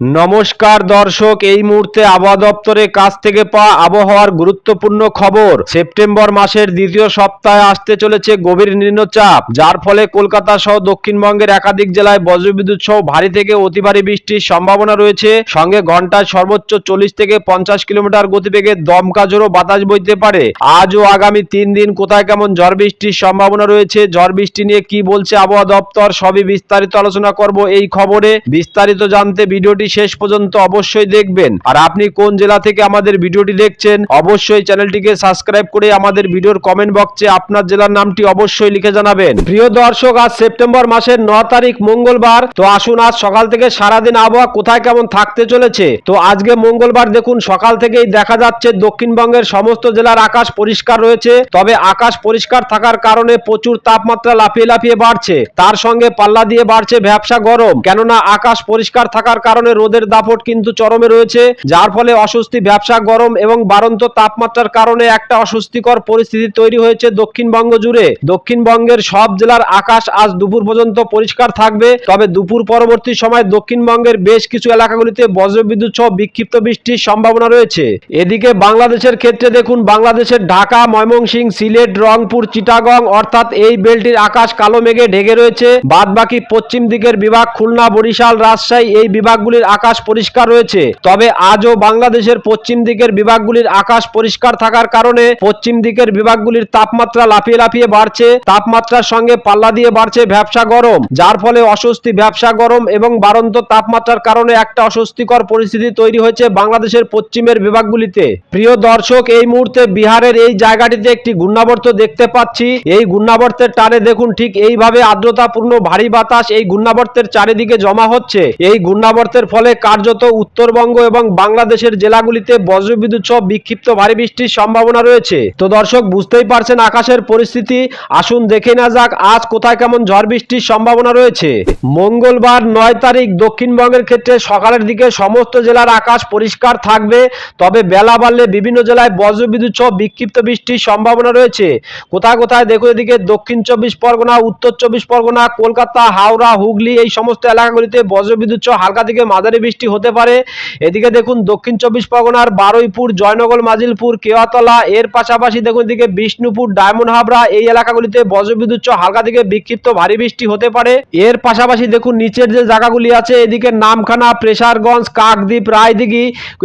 নমস্কার দর্শক, এই মুহূর্তে আবহাওয়া দপ্তরের কাছ থেকে পাওয়া আবহাওয়ার গুরুত্বপূর্ণ খবর। সেপ্টেম্বর মাসের দ্বিতীয় সপ্তাহে আসতে চলেছে গভীর নিম্নচাপ, যার ফলে কলকাতা সহ দক্ষিণবঙ্গের একাধিক জেলায় বজ্রবিদ্যুৎ সহ ভারী থেকে অতি ভারী বৃষ্টির সম্ভাবনা রয়েছে। সঙ্গে ঘন্টায় সর্বোচ্চ চল্লিশ থেকে পঞ্চাশ কিলোমিটার গতিবেগে দমকা জোরো বাতাস বইতে পারে। আজ ও আগামী তিন দিন কোথায় কেমন ঝড় বৃষ্টির সম্ভাবনা রয়েছে? ঝড় বৃষ্টি নিয়ে কি বলছে আবহাওয়া দপ্তর? সবই বিস্তারিত আলোচনা করব এই খবরে। বিস্তারিত জানতে ভিডিওটি শেষ পর্যন্ত অবশ্যই দেখবেন। আর আপনি কোন জেলা থেকে আমাদের ভিডিওটি দেখছেন, অবশ্যই চ্যানেলটিকে সাবস্ক্রাইব করে আমাদের ভিডিওর কমেন্ট বক্সে আপনার জেলার নামটি অবশ্যই লিখে জানাবেন। প্রিয় দর্শক, আজ সেপ্টেম্বর মাসের ন তারিখ, মঙ্গলবার। তো আসুন, আজ সকাল থেকে সারাদিন আবহাওয়া কোথায় কেমন থাকতে চলেছে? তো আজকে মঙ্গলবার দেখুন, সকাল থেকেই দেখা যাচ্ছে দক্ষিণবঙ্গের সমস্ত জেলার আকাশ পরিষ্কার রয়েছে। তবে আকাশ পরিষ্কার থাকার কারণে প্রচুর তাপমাত্রা লাফিয়ে লাফিয়ে বাড়ছে। তার সঙ্গে পাল্লা দিয়ে বাড়ছে ভ্যাবসা গরম। কেননা আকাশ পরিষ্কার থাকার কারণে রোদের দাপট কিন্তু চরমে রয়েছে, যার ফলে অস্বস্তি, ব্যবসা গরম এবং বাড়ন্ত তাপমাত্রার কারণে একটা অস্বস্তিকর পরিস্থিতি তৈরি হয়েছে দক্ষিণবঙ্গ জুড়ে। দক্ষিণবঙ্গের সব জেলার আকাশ আজ দুপুর পর্যন্ত পরিষ্কার থাকবে, তবে দুপুর পরবর্তী সময় দক্ষিণবঙ্গের বেশ কিছু এলাকাগুলিতে বজ্রবিদ্যুৎ সহ বিক্ষিপ্ত বৃষ্টির সম্ভাবনা রয়েছে। এদিকে বাংলাদেশের ক্ষেত্রে দেখুন, বাংলাদেশের ঢাকা ময়মনসিংহ সিলেট, রংপুর, চিটাগং, অর্থাৎ এই বেলটির আকাশ কালো মেঘে ঢেকে রয়েছে। বাদ বাকি পশ্চিম দিকের বিভাগ খুলনা, বরিশাল, রাজশাহী এই বিভাগগুলির আকাশ পরিষ্কার রয়েছে। তবে আজও বাংলাদেশের পশ্চিম দিকের বিভাগগুলির আকাশ পরিষ্কার থাকার কারণে পশ্চিম দিকের বিভাগগুলির তাপমাত্রা লাফিয়ে লাফিয়ে বাড়ছে। তাপমাত্রার সঙ্গে পাল্লা দিয়ে বাড়ছে ব্যবসা গরম, যার ফলে অস্বস্তি, ব্যবসা গরম এবং বাড়ন্ত তাপমাত্রার কারণে একটা অস্বস্তিকর পরিস্থিতি তৈরি হয়েছে বাংলাদেশের পশ্চিমের বিভাগগুলিতে। প্রিয় দর্শক, এই মুহূর্তে বিহারের এই জায়গাটিতে একটি ঘূর্ণাবর্ত দেখতে পাচ্ছি। এই ঘূর্ণাবর্তের টানে দেখুন ঠিক এইভাবে আর্দ্রতাপূর্ণ ভারী বাতাস এই ঘূর্ণাবর্তের চারিদিকে জমা হচ্ছে। এই ঘূর্ণাবর্তের ফলে কার্যত উত্তরবঙ্গ এবং বাংলাদেশের জেলাগুলিতে বজ্রবিদ্যুৎ সহ বিক্ষিপ্ত ভারী বৃষ্টির সম্ভাবনা রয়েছে। তো দর্শক, বুঝতেই পারছেন আকাশের পরিস্থিতি। আসুন দেখে না যাক, আজ কোথায় কেমন ঝড় বৃষ্টির সম্ভাবনা রয়েছে। মঙ্গলবার নয় তারিখ দক্ষিণবঙ্গের ক্ষেত্রে সকালের দিকে সমস্ত জেলার আকাশ পরিষ্কার থাকবে। তবে বেলা বাড়লে বিভিন্ন জেলায় বজ্রবিদ্যুৎ সহ বিক্ষিপ্ত বৃষ্টির সম্ভাবনা রয়েছে। কোথায় কোথায় দেখুন এদিকে দক্ষিণ চব্বিশ পরগনা, উত্তর চব্বিশ পরগনা, কলকাতা, হাওড়া, হুগলি এই সমস্ত এলাকাগুলিতে বজ্রবিদ্যুৎ সহ হালকা থেকে মাঝারি বৃষ্টি হতে পারে। এদিকে দেখুন, দক্ষিণ চব্বিশ পরগনার বারুইপুর, জয়নগর, মাজিলপুর, কেওয়াতলা, এর পাশাপাশি দেখুন এদিকে বিষ্ণুপুর, ডায়মন্ড হাবড়া, এই এলাকাগুলিতে বজ্রবিদ্যুৎ হালকা থেকে বিক্ষিপ্ত ভারী বৃষ্টি হতে পারে। এর পাশাপাশি দেখুন, নিচের যে জায়গাগুলি আছে, এদিকে নামখানা, প্রেসারগঞ্জ, কাকদ্বীপ, রায়দিঘি,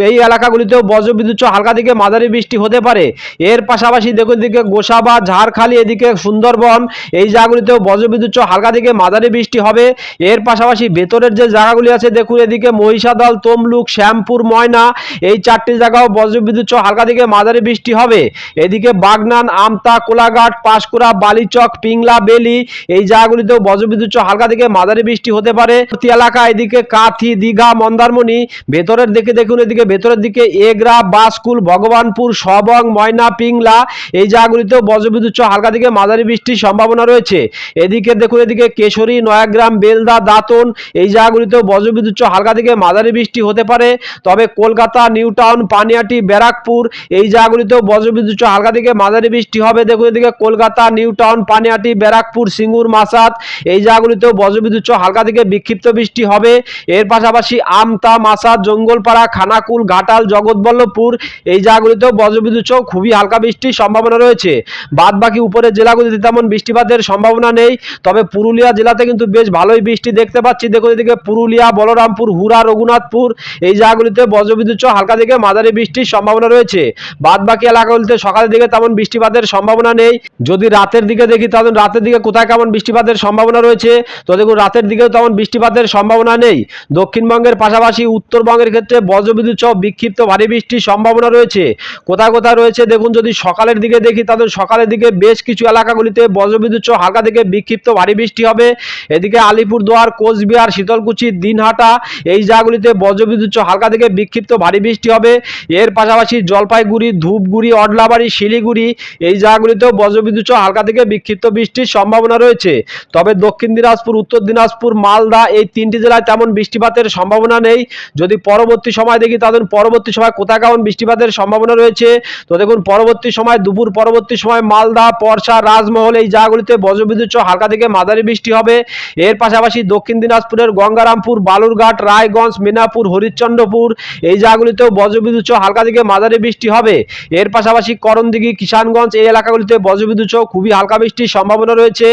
এই এলাকাগুলিতেও বজ্রবিদ্যুৎ হালকা থেকে মাঝারি বৃষ্টি হতে পারে। এর পাশাপাশি দেখুন এদিকে গোসাবা, ঝাড়খালি, এদিকে সুন্দরবন, এই জায়গাগুলিতেও বজ্রবিদ্যুৎ হালকা থেকে মাঝারি বৃষ্টি হবে। এর পাশাপাশি ভেতরের যে জায়গাগুলি আছে, দেখুন এদিকে মহিষাদল, তমলুক, শ্যামপুর, ময়না এই চারটি জায়গাও বজ্রবিদ্যুৎ সহ হালকা থেকে মাঝারি বৃষ্টি হবে। এদিকে বাগনান, আমতা, কোলাঘাট, পাঁশকুড়া, বালিচক, পিংলা, বেলি এই জায়গাগুলিতেও বজ্রবিদ্যুৎ সহ হালকা থেকে মাঝারি বৃষ্টি হতে পারে। প্রতি এলাকা এদিকে কাথি, দীঘা, মন্দারমণি, ভেতরের দিকে দেখুন, এদিকে ভেতরের দিকে এগরা, বাসকুল, ভগবানপুর, সবং, ময়না, পিংলা এই জায়গাগুলিতেও বজ্রবিদ্যুৎ সহ হালকা থেকে মাঝারি বৃষ্টির সম্ভাবনা রয়েছে। এদিকে দেখুন, এদিকে কেশরী, নয়াগ্রাম, বেলদা, দাতন এই জায়গাগুলিতেও বজ্রবিদ্যুৎ সহ হালকা থেকে মাঝারি বৃষ্টি হতে পারে। তবে কলকাতা, নিউ টাউন, পানিয়াটি, ব্যারাকপুর এই জায়গাগুলিতেও বজ্রবিদ্যুৎ হালকা থেকে মাঝারি বৃষ্টি হবে। দেখুন এদিকে কলকাতা, নিউ টাউন, পানিয়াটি, ব্যারাকপুর, সিঙ্গুর মাসাত এই জায়গাগুলিতেও বজ্রবিদ্যুৎ হালকা থেকে বিক্ষিপ্ত বৃষ্টি হবে। এর পাশাপাশি আমতা মাসাত জঙ্গলপাড়া, খানাকুল, ঘাটাল, জগৎবল্লভপুর এই জায়গাগুলিতেও বজ্রবিদ্যুৎ খুবই হালকা বৃষ্টির সম্ভাবনা রয়েছে। বাদ বাকি উপরের জেলাগুলিতে তেমন বৃষ্টিপাতের সম্ভাবনা নেই। তবে পুরুলিয়া জেলাতে কিন্তু বেশ ভালোই বৃষ্টি দেখতে পাচ্ছি। দেখুন এদিকে পুরুলিয়া, বলরামপুর হুরা রঘুনাথপুর, এই জায়গাগুলিতে বজ্রবিদ্যুৎ সহ হালকা থেকে মাঝারি বৃষ্টির সম্ভাবনা রয়েছে। বাদ বাকি এলাকাগুলিতে সকালের দিকে তেমন বৃষ্টিপাতের সম্ভাবনা নেই। যদি রাতের দিকে দেখি, তাহলে রাতের দিকে কোথায় কেমন বৃষ্টিপাতের সম্ভাবনা রয়েছে? তো দেখুন, রাতের দিকেও তেমন বৃষ্টিপাতের সম্ভাবনা নেই। দক্ষিণবঙ্গের পাশাপাশি উত্তরবঙ্গের ক্ষেত্রে বজ্রবিদ্যুৎ সহ বিক্ষিপ্ত ভারী বৃষ্টির সম্ভাবনা রয়েছে। কোথায় কোথায় রয়েছে? দেখুন, যদি সকালের দিকে দেখি, তাহলে সকালের দিকে বেশ কিছু এলাকাগুলিতে বজ্রবিদ্যুৎ সহ হালকা থেকে বিক্ষিপ্ত ভারী বৃষ্টি হবে। এদিকে আলিপুরদুয়ার, কোচবিহার, শীতলকুচি, দিনহাটা এই জায়গাগুলিতে বজ্রবিদ্যুৎ হালকা থেকে বিক্ষিপ্ত ভারী বৃষ্টি হবে। এর পাশাপাশি জলপাইগুড়ি, ধূপগুড়ি, অডলাবাড়ি, শিলিগুড়ি এই জায়গাগুলিতেও বজ্রবিদ্যুৎ হালকা থেকে বিক্ষিপ্ত বৃষ্টির সম্ভাবনা রয়েছে। তবে দক্ষিণ দিনাজপুর, উত্তর দিনাজপুর, মালদা এই তিনটি জেলায় তেমন বৃষ্টিপাতের সম্ভাবনা নেই। যদি পরবর্তী সময় দেখি তাদের পরবর্তী সময় কোথায় কেমন বৃষ্টিপাতের সম্ভাবনা রয়েছে। তো দেখুন পরবর্তী সময় দুপুর, পরবর্তী সময় মালদা পরশা রাজমহল এই জায়গাগুলিতে বজ্রবিদ্যুৎ হালকা থেকে মাঝারি বৃষ্টি হবে। এর পাশাপাশি দক্ষিণ দিনাজপুরের গঙ্গারামপুর, বালুরঘাট, রায় রায়গঞ্জ মেনাপুর, হরিশ্চন্দ্রপুর, এই জায়গাগুলিতেও বজ্রবিদ্যুৎ হালকা থেকে মাঝারি বৃষ্টি হবে। এর পাশাপাশি করণদিঘি, কিষানগঞ্জ এই এলাকাগুলিতে বজ্রবিদ্যুৎ খুবই হালকা বৃষ্টির সম্ভাবনা রয়েছে।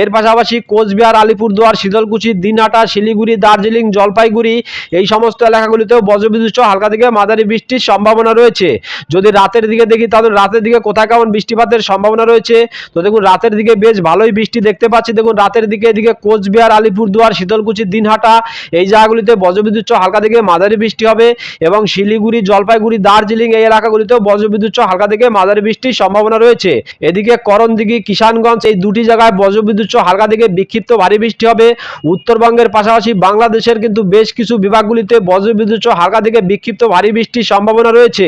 এর পাশাপাশি কোচবিহার, আলিপুরদুয়ার, শীতলকুচি, দিনহাটা, শিলিগুড়ি, দার্জিলিং, জলপাইগুড়ি এই সমস্ত এলাকাগুলিতেও বজ্রবিদ্যুৎ হালকা থেকে মাঝারি বৃষ্টির সম্ভাবনা রয়েছে। যদি রাতের দিকে দেখি তাহলে রাতের দিকে কোথায় কেমন বৃষ্টিপাতের সম্ভাবনা রয়েছে? তো দেখুন, রাতের দিকে বেশ ভালোই বৃষ্টি দেখতে পাচ্ছি। দেখুন, রাতের দিকে এদিকে কোচবিহার, আলিপুরদুয়ার, শীতলকুচি, দিনহাটা এই জায়গাগুলিতে বজ্রবিদ্যুৎ হালকা থেকে মাঝারি বৃষ্টি হবে এবং শিলিগুড়ি, জলপাইগুড়ি, দার্জিলিং এই এলাকাগুলিতেও বজ্রবিদ্যুৎ হালকা থেকে মাঝারি বৃষ্টির সম্ভাবনা রয়েছে। এদিকে করণদিঘি, কিষানগঞ্জ এই দুটি জায়গায় বজ্রবিদ্যুৎ হালকা থেকে বিক্ষিপ্ত ভারী বৃষ্টি হবে। উত্তরবঙ্গের পাশাপাশি বাংলাদেশের কিন্তু বেশ কিছু বিভাগগুলিতে বজ্রবিদ্যুৎ হালকা থেকে বিক্ষিপ্ত ভারী বৃষ্টির সম্ভাবনা রয়েছে।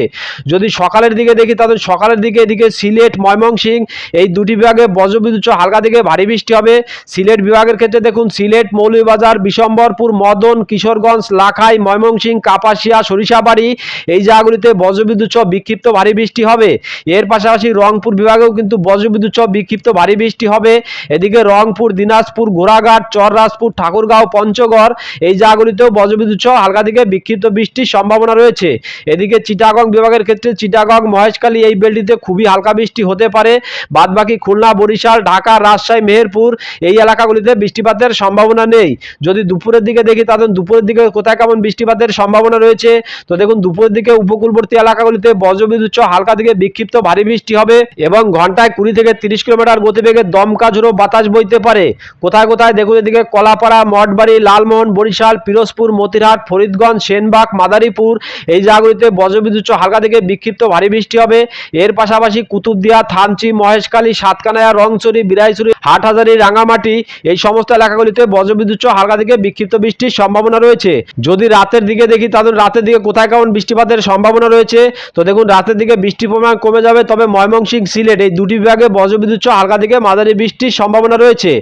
যদি সকালের দিকে দেখি তাহলে সকালের দিকে এদিকে সিলেট, ময়মনসিংহ এই দুটি বিভাগে বজ্রবিদ্যুৎ হালকা থেকে ভারী বৃষ্টি হবে। সিলেট বিভাগের ক্ষেত্রে দেখুন, সিলেট, মৌলভীবাজার, বিশম্বরপুর, মদন, কিশোরগঞ্জ লাখাই, ময়মনসিংহ, কাপাসিয়া, সরিষাবাড়ি এই জায়গাগুলিতে বজ্রবিদ্যুৎ সহ বিক্ষিপ্ত ভারী বৃষ্টি হবে। এর পাশাপাশি রংপুর বিভাগেও কিন্তু বজ্রবিদ্যুৎ সহ বিক্ষিপ্ত ভারী বৃষ্টি হবে। এদিকে রংপুর, দিনাজপুর ঘোড়াঘাট চররাজপুর, ঠাকুরগাঁও, পঞ্চগড় এই জায়গাগুলিতেও বজ্রবিদ্যুৎ সহ হালকা থেকে বিক্ষিপ্ত বৃষ্টির সম্ভাবনা রয়েছে। এদিকে চিটাগং বিভাগের ক্ষেত্রে চিটাগং, মহেশখালী এই বেলটিতে খুবই হালকা বৃষ্টি হতে পারে। বাদবাকি খুলনা, বরিশাল, ঢাকা, রাজশাহী, মেহেরপুর এই এলাকাগুলিতে বৃষ্টিপাতের সম্ভাবনা নেই। যদি দুপুরের দিকে দেখি তাদের দুপুরের দিকে কোথায় কেমন বৃষ্টিপাতের সম্ভাবনা রয়েছে? তো দেখুন, দুপুরের দিকে উপকূলবর্তী এলাকাগুলিতে বজ্রবিদ্যুৎ হালকা থেকে বিক্ষিপ্ত ভারী বৃষ্টি হবে এবং ঘন্টায় কুড়ি থেকে তিরিশ কিলোমিটার গতিবেগে দমকা ঝোড়ো বাতাস বইতে পারে। কোথায় কোথায় দেখুন এদিকে কলাপাড়া, মঠবাড়ি, লালমোহন, বরিশাল, পিরোজপুর, মতিরহাট, ফরিদগঞ্জ, সেনবাগ, মাদারীপুর এই জায়গাগুলিতে বজ্রবিদ্যুৎ হালকা থেকে বিক্ষিপ্ত ভারী বৃষ্টি হবে। এর পাশাপাশি কুতুবদিয়া, থানচি, মহেশখালী, সাতকানায়া, রংচুরি, বিরাইচুরি, হাটহাজারি রাঙামাটি এই সমস্ত এলাকাগুলিতে বজ্রবিদ্যুৎ হালকা থেকে বিক্ষিপ্ত বৃষ্টির সম্ভাবনা রয়েছে। যদি রাতের দিকে দেখি, তাহলে রাতের দিকে কোথায় কেমন বৃষ্টিপাতের সম্ভাবনা রয়েছে? তো দেখুন, রাতের দিকে বৃষ্টির পরিমাণ কমে যাবে, তবে ময়মনসিংহ সিলেট এই দুটি বিভাগে বজ্রবিদ্যুৎ হালকা থেকে মাঝারি বৃষ্টির সম্ভাবনা রয়েছে।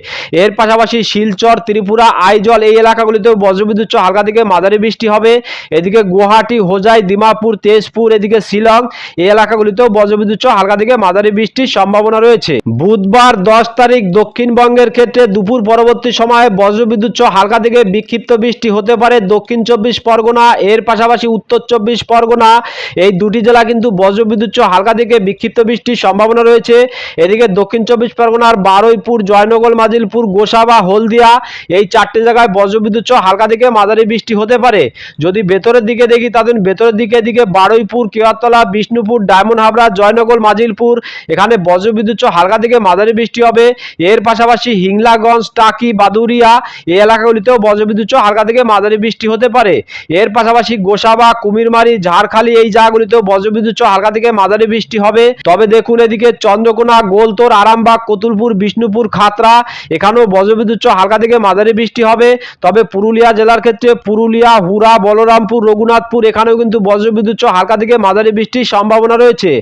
এর পাশাপাশি শিলচর, ত্রিপুরা, আইজল এই এলাকাগুলিতেও বজ্রবিদ্যুৎ হালকা থেকে মাঝারি বৃষ্টি হবে। এদিকে গুয়াহাটি, হোজাই, দিমাপুর, তেজপুর, এদিকে শিলং এই এলাকাগুলিতেও বজ্রবিদ্যুৎ হালকা থেকে মাঝারি বৃষ্টির সম্ভাবনা রয়েছে। বুধবার দশ তারিখ দক্ষিণবঙ্গের ক্ষেত্রে দুপুর পরবর্তী সময়ে বজ্রবিদ্যুৎ হালকা থেকে বিক্ষিপ্ত বৃষ্টি হতে পারে। দক্ষিণ চব্বিশ পরগনা, এর পাশাপাশি উত্তর চব্বিশ পরগনা, এই দুটি জেলা কিন্তু বজ্রবিদ্যুৎ হালকা থেকে বিক্ষিপ্ত বৃষ্টির সম্ভাবনা রয়েছে। এদিকে দক্ষিণ চব্বিশ পরগনার বারুইপুর, জয়নগর, মাজিলপুর, গোসাবা, হলদিয়া, এই চারটি জায়গায় বজ্রবিদ্যুৎ হালকা থেকে মাঝারি বৃষ্টি হতে পারে। যদি ভেতরের দিকে দেখি তাদের ভেতরের দিকে এদিকে বারুইপুর কেয়ারতলা বিষ্ণুপুর, ডায়মন্ড হাবড়া, জয়নগর, মাজিলপুর, এখানে বজ্রবিদ্যুৎ হালকা থেকে মাঝারি বৃষ্টি হবে। এর পাশাপাশি হিংলাগঞ্জ, টাকি, বাদুরিয়া এই এলাকাগুলিতেও বজ্রবিদ্যুৎ হালকা থেকে মাঝারি বৃষ্টি হতে পারে। এর পাশাপাশি গোসাবা, কুমিরমারি, ঝাড়খালি এই জায়গাগুলিতেও বজ্রবিদ্যুৎ হালকা থেকে মাঝারি বৃষ্টি হবে। তবে দেখুন এদিকে চন্দ্রকোনা, গোলতোর, আরামবাগ, কতুলপুর, বিষ্ণুপুর খাতরা এখানেও বজ্রবিদ্যুৎ হালকা থেকে মাঝারি বৃষ্টি হবে। তবে পুরুলিয়া জেলার ক্ষেত্রে পুরুলিয়া হুরা বলরামপুর, রঘুনাথপুর, এখানেও কিন্তু বজ্রবিদ্যুৎ হালকা থেকে মাঝারি বৃষ্টির সম্ভাবনা রয়েছে।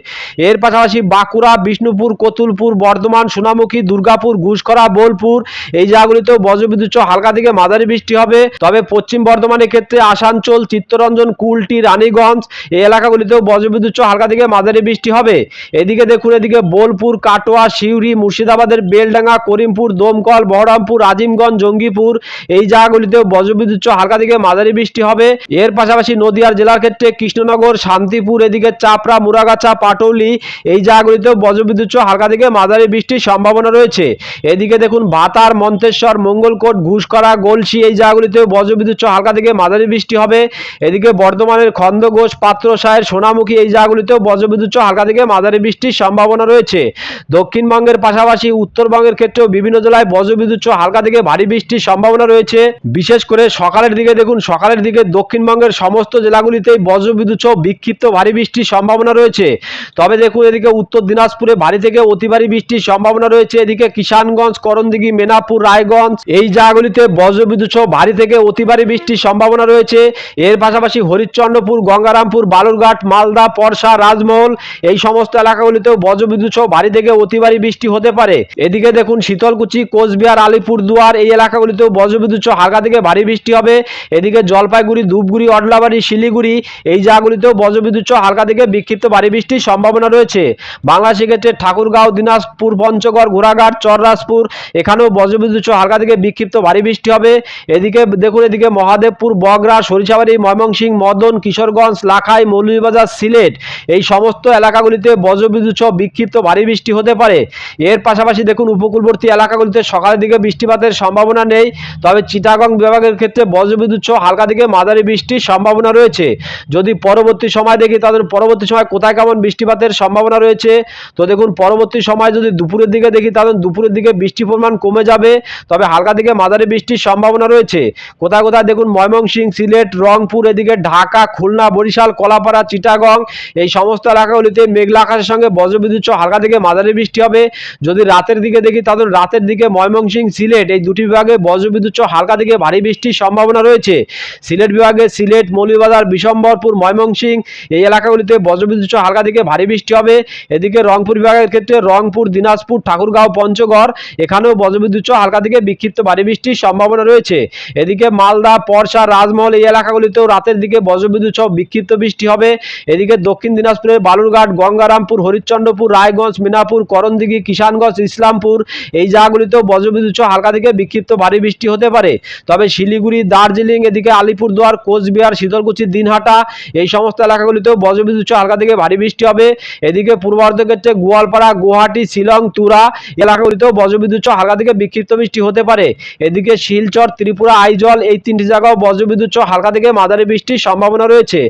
এর পাশাপাশি বাঁকুড়া, বিষ্ণুপুর, কতুলপুর, বর্ধমান, সোনামুখী, দুর্গাপুর, ঘুষখরা, বোলপুর এই জায়গাগুলিতেও বজ্রবিদ্যুৎ হালকা থেকে মাঝারি বৃষ্টি হবে। তবে পশ্চিম বর্ধমানের ক্ষেত্রে আসানসোল, চিত্তরঞ্জন, কুলটি, রানীগঞ্জ এই এলাকাগুলিতেও বজ্রবিদ্যুৎ হালকা থেকে মাঝারি বৃষ্টি হবে। এদিকে দেখুন, এদিকে বোলপুর, কাটোয়া, সিউড়ি, মুর্শিদাবাদের বেলডাঙ্গা, করিমপুর, দমকল, বহরমপুর, আজিমগঞ্জ, জঙ্গিপুর এই জায়গাগুলিতেও বজ্রবিদ্যুৎ হালকা থেকে মাঝারি বৃষ্টি হবে। এর পাশাপাশি নদিয়ার জেলার ক্ষেত্রে কৃষ্ণনগর, শান্তিপুর, এদিকে চাপড়া, মুরাগাছা, পাটৌলি এই জায়গাগুলিতেও বজ্রবিদ্যুৎ হালকা থেকে মাঝারি বৃষ্টির সম্ভাবনা রয়েছে। এদিকে দেখুন ভাতার মন্তেশ্বর, মঙ্গলকোট, ঘুষকরা, গলসি এই জায়গাগুলিতেও বজ্রবিদ্যুৎ সহ হালকা থেকে মাঝারি বৃষ্টি হবে। এদিকে বর্ধমানের খন্দঘোষ পাত্রসায়ের সোনামুখী এই জায়গাগুলিতেও বজ্রবিদ্যুৎ হালকা থেকে মাঝারি বৃষ্টির সম্ভাবনা রয়েছে। দক্ষিণবঙ্গের পাশাপাশি উত্তরবঙ্গের ক্ষেত্রেও বিভিন্ন জেলায় বজ্রবিদ্যুৎ হালকা থেকে ভারী বৃষ্টির সম্ভাবনা রয়েছে। বিশেষ করে সকালের দিকে দেখুন, সকালের দিকে দক্ষিণবঙ্গের সমস্ত জেলাগুলিতেই বজ্রবিদ্যুৎ বিক্ষিপ্ত ভারী বৃষ্টির সম্ভাবনা রয়েছে। তবে দেখুন, এদিকে উত্তর দিনাজপুরে ভারী থেকে অতি ভারী বৃষ্টির সম্ভাবনা রয়েছে। এদিকে কিষানগঞ্জ, করণদিঘি, মেনাপুর, রায়গঞ্জ এই জায়গাগুলিতে বজ্রবিদ্যুৎ ভারী থেকে অতি ভারী বৃষ্টির সম্ভাবনা রয়েছে। এর পাশাপাশি হরিশ্চন্দ্রপুর, গঙ্গারামপুর, বালুরঘাট, মালদা পরশা রাজমহল এই সমস্ত এলাকাগুলিতেও বজ্রবিদ্যুৎ সহ ভারী থেকে অতি ভারী বৃষ্টি হতে পারে। এদিকে দেখুন, শীতলকুচি, কোচবিহার, আলিপুরদুয়ার এই এলাকাগুলিতেও বজ্রবিদ্যুৎ সহ হালকা থেকে ভারী বৃষ্টি হবে। এদিকে জলপাইগুড়ি, ধূপগুড়ি, অডলাবাড়ি, শিলিগুড়ি এই জায়গাগুলিতেও বজ্রবিদ্যুৎ সহ হালকা থেকে বিক্ষিপ্ত ভারী বৃষ্টির সম্ভাবনা রয়েছে। বাংলাদেশের ক্ষেত্রে ঠাকুরগাঁও, দিনাজপুর, পঞ্চগড়, ঘোড়াঘাট, চররাজপুর এখানেও বজ্রবিদ্যুৎ সহ হালকা থেকে বিক্ষিপ্ত ভারী বৃষ্টি হবে। এদিকে দেখুন, এদিকে মহাদেব মহাদেবপুর বগরা, সরিষাবাড়ি, ময়মনসিংহ, মদন, কিশোরগঞ্জ, লাখাই, মৌলভীবাজার, সিলেট এই সমস্ত এলাকাগুলিতে বজ্রবিদ্যুৎ সহ বিক্ষিপ্ত ভারী বৃষ্টি হতে পারে। এর পাশাপাশি দেখুন, উপকূলবর্তী এলাকাগুলিতে সকালের দিকে বৃষ্টিপাতের সম্ভাবনা নেই। তবে চিটাগং বিভাগের ক্ষেত্রে বজ্রবিদ্যুৎ সহ হালকা দিকে মাঝারি বৃষ্টির সম্ভাবনা রয়েছে। যদি পরবর্তী সময় দেখি তাদের পরবর্তী সময় কোথায় কেমন বৃষ্টিপাতের সম্ভাবনা রয়েছে? তো দেখুন, পরবর্তী সময় যদি দুপুরের দিকে দেখি, তাহলে দুপুরের দিকে বৃষ্টির পরিমাণ কমে যাবে। তবে হালকা দিকে মাঝারি বৃষ্টির সম্ভাবনা রয়েছে। কোথায় কোথায় দেখুন ময়মনসিংহ সিলেট, রংপুর, এদিকে ঢাকা, খুলনা, বরিশাল, কলাপাড়া, চিটাগং, এই সমস্ত এলাকাগুলিতে মেঘলা আকাশের সঙ্গে বজ্রবিদ্যুৎ হালকা থেকে মাঝারি বৃষ্টি হবে। যদি রাতের দিকে দেখি তাহলে রাতের দিকে ময়মনসিংহ সিলেট, এই দুটি বিভাগে বজ্রবিদ্যুৎ হালকা থেকে ভারী বৃষ্টির সম্ভাবনা রয়েছে। সিলেট বিভাগে সিলেট, মৌলভীবাজার, বিশম্বরপুর ময়মনসিংহ এই এলাকাগুলিতে বজ্রবিদ্যুৎ হালকা থেকে ভারী বৃষ্টি হবে। এদিকে রংপুর বিভাগের ক্ষেত্রে রংপুর, দিনাজপুর, ঠাকুরগাঁও, পঞ্চগড়, এখানেও বজ্রবিদ্যুৎ হালকা থেকে বিক্ষিপ্ত ভারী বৃষ্টির সম্ভাবনা রয়েছে। এদিকে মালদা পরশা রাজমহল এই এলাকাগুলিতেও রাতের দিকে বজ্রবিদ্যুৎ সহ বিক্ষিপ্ত বৃষ্টি হবে। এদিকে দক্ষিণ দিনাজপুরের বালুরঘাট, গঙ্গারামপুর, হরিশ্চন্দ্রপুর, রায়গঞ্জ মিনাপুর করণদিঘি, কিষানগঞ্জ, ইসলামপুর এই জায়গাগুলিতেও বজ্রবিদ্যুৎ সহ হালকা থেকে বিক্ষিপ্ত ভারী বৃষ্টি হতে পারে। তবে শিলিগুড়ি, দার্জিলিং, এদিকে আলিপুরদুয়ার, কোচবিহার শীতলকুচি দিনহাটা এই সমস্ত এলাকাগুলিতেও বজ্রবিদ্যুৎ সহ হালকা থেকে ভারী বৃষ্টি হবে। এদিকে পূর্ব ক্ষেত্রে গোয়ালপাড়া, গুয়াহাটি, শিলং, তুরা এলাকাগুলিতেও বজ্রবিদ্যুৎ সহ হালকা থেকে বিক্ষিপ্ত বৃষ্টি হতে পারে। এদিকে শিলচর, ত্রিপুরা, আইজল এই তিনটি জায়গাও বজ্রবিদ্যুৎ সহ হালকা থেকে মাঝারি বৃষ্টির সম্ভাবনা রয়েছে।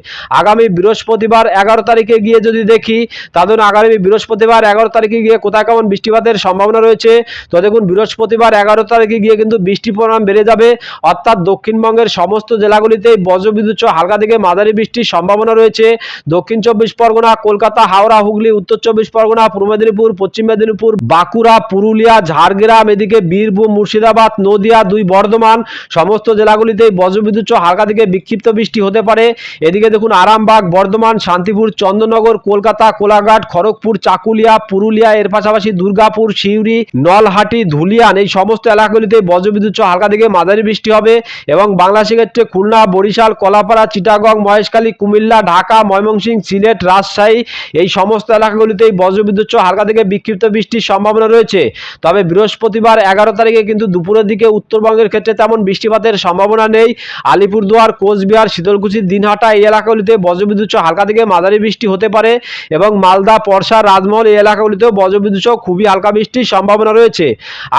আগামী বৃহস্পতিবার এগারো তারিখে গিয়ে যদি দেখি তাদের আগামী বৃহস্পতিবার এগারো তারিখে গিয়ে কোথায় কেমন বৃষ্টিপাতের সম্ভাবনা রয়েছে? তো দেখুন, বৃহস্পতিবার এগারো তারিখে গিয়ে কিন্তু বৃষ্টির পরিমাণ বেড়ে যাবে। অর্থাৎ দক্ষিণবঙ্গের সমস্ত জেলাগুলিতেই বজ্রবিদ্যুৎ সহ হালকা থেকে মাঝারি বৃষ্টির সম্ভাবনা রয়েছে। দক্ষিণ চব্বিশ পরগনা, কলকাতা, হাওড়া, হুগলি, উত্তর চব্বিশ পরগনা, পূর্ব মেদিনীপুর, পশ্চিম মেদিনীপুর, বাঁকুড়া, পুরুলিয়া, ঝাড়গ্রাম, এদিকে বীরভূম, মুর্শিদাবাদ, নদিয়া, দুই বর্ধমান, সমস্ত জেলাগুলিতেই বজ্রবিদ্যুৎ সহ হালকা থেকে বিক্ষিপ্ত বৃষ্টি হতে পারে। এদিকে দেখুন আরামবাগ, বর্ধমান, শান্তিপুর, চন্দননগর, কলকাতা, কোলাঘাট, খড়গপুর, চাকুলিয়া, পুরুলিয়া, এর পাশাপাশি দুর্গাপুর, সিউড়ি, নলহাটি, ধুলিয়ান এই সমস্ত এলাকাগুলিতে বজ্রবিদ্যুৎ সহ হালকা থেকে মাঝারি বৃষ্টি হবে এবং বাংলাদেশের ক্ষেত্রে খুলনা, বরিশাল, কলাপাড়া, চিটাগং, মহেশখালী, কুমিল্লা, ঢাকা, ময়মনসিংহ, সিলেট, রাজশাহী এই সমস্ত এলাকাগুলিতেই বজ্রবিদ্যুৎ সহ হালকা থেকে বিক্ষিপ্ত বৃষ্টির সম্ভাবনা রয়েছে। তবে বৃহস্পতিবার এগারো তারিখে কিন্তু দুপুরের দিকে উত্তরবঙ্গের ক্ষেত্রে তেমন বৃষ্টিপাতের সম্ভাবনা নেই। আলিপুরদুয়ার, কোচবিহার, শীতলকুচি, দিনহাটা এই এলাকাগুলিতে বজ্রবিদ্যুৎ হালকা থেকে মাঝারি বৃষ্টি হতে পারে এবং মালদা পরশা রাজমহল এই এলাকাগুলিতেও বজ্রবিদ্যুৎ খুবই হালকা বৃষ্টির সম্ভাবনা রয়েছে।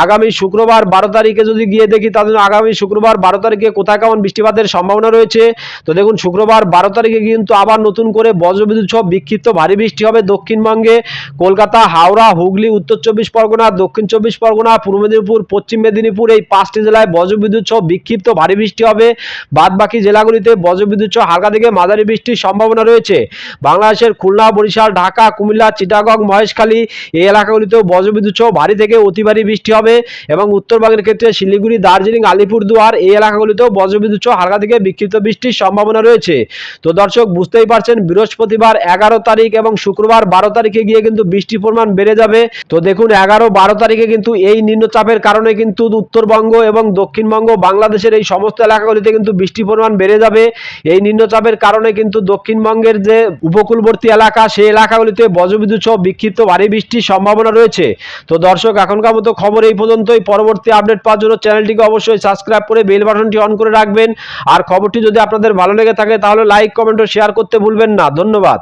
আগামী শুক্রবার বারো তারিখে যদি গিয়ে দেখি, তাহলে আগামী শুক্রবার বারো তারিখে কোথায় কেমন বৃষ্টিপাতের সম্ভাবনা রয়েছে? তো দেখুন, শুক্রবার বারো তারিখে কিন্তু আবার নতুন করে বজ্রবিদ্যুৎ সহ বিক্ষিপ্ত ভারী বৃষ্টি হবে দক্ষিণবঙ্গে। কলকাতা, হাওড়া, হুগলি, উত্তর চব্বিশ পরগনা, দক্ষিণ চব্বিশ পরগনা, পূর্ব মেদিনীপুর, পশ্চিম মেদিনীপুর এই পাঁচটি জেলায় বজ্রবিদ্যুৎ সহ বিক্ষিপ্ত ভারী বৃষ্টি হবে। বাদ বাকি জেলাগুলিতে বজ্রবিদ্যুৎ সহ হালকা থেকে মাঝারি বৃষ্টির সম্ভাবনা রয়েছে। বাংলাদেশের খুলনা, বরিশাল, ঢাকা, কুমিল্লা, চিটাগং, মহেশখালী এই এলাকাগুলিতেও বজ্রবিদ্যুৎ সহ ভারী থেকে অতি ভারী বৃষ্টি হবে এবং উত্তরবঙ্গের ক্ষেত্রে শিলিগুড়ি, দার্জিলিং, আলিপুরদুয়ার এই এলাকাগুলিতেও বজ্রবিদ্যুৎ সহ হালকা থেকে বিক্ষিপ্ত বৃষ্টির সম্ভাবনা রয়েছে। তো দর্শক, বুঝতেই পারছেন, বৃহস্পতিবার এগারো তারিখ এবং শুক্রবার বারো তারিখে গিয়ে কিন্তু বৃষ্টির পরিমাণ বেড়ে যাবে। তো দেখুন, এগারো বারো তারিখে কিন্তু এই নিম্নচাপের কারণে কিন্তু উত্তরবঙ্গ এবং দক্ষিণবঙ্গ, বাংলাদেশের এই সমস্ত এলাকাগুলিতে কিন্তু বৃষ্টির পরিমাণ বেড়ে যাবে। এই নিম্নচাপের কারণে কিন্তু দক্ষিণবঙ্গের যে উপকূলবর্তী এলাকা, সেই এলাকাগুলিতে বজ্রবিদ্যুৎ সহ বিক্ষিপ্ত ভারী বৃষ্টির সম্ভাবনা রয়েছে। তো দর্শক, এখনকার মতো খবর এই পর্যন্তই। পরবর্তী আপডেট পাওয়ার জন্য চ্যানেলটিকে অবশ্যই সাবস্ক্রাইব করে বেল বাটনটি অন করে রাখবেন। আর খবরটি যদি আপনাদের ভালো লেগে থাকে, তাহলে লাইক, কমেন্ট ও শেয়ার করতে ভুলবেন না। ধন্যবাদ।